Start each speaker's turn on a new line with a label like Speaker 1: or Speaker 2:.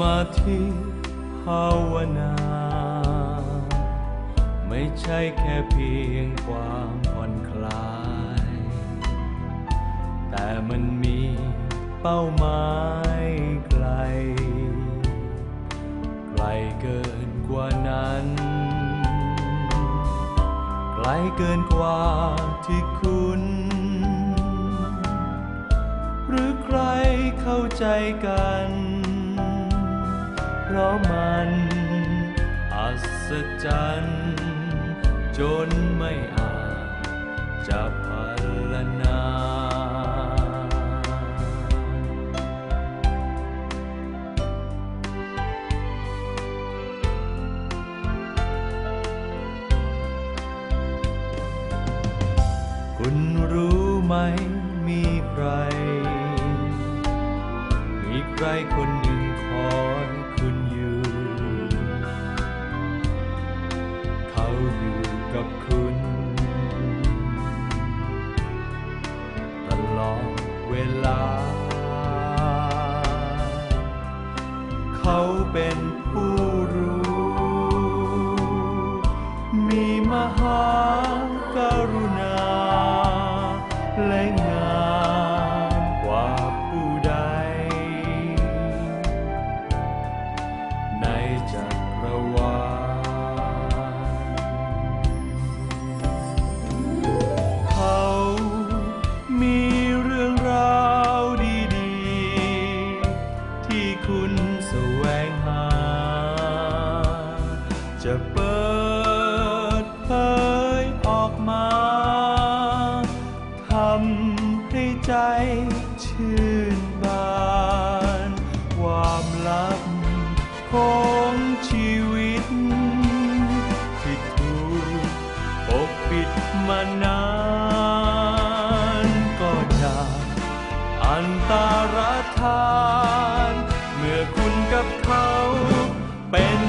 Speaker 1: มาธิภาวนา ไม่ใช่แค่เพียงความผ่อนคลาย แต่มันมีเป้าหมายไกล ไกลเกินกว่านั้น ไกลเกินกว่าที่คุณ หรือใครเข้าใจกัน ราะมันอัศจรรย์จนไม่อาจจะพัลนาคุณรู้ไหมมีใคร มีใครคนหนึ่ง กับคุณ ตลอดเวลา เขาเป็นผู้ จะเปิดเผยออกมาทำให้ใจชื่นบาน ความลับของชีวิต ที่ถูกปกปิดมานานก็จากอันตรธาน เมื่อคุณกับเขาเป็น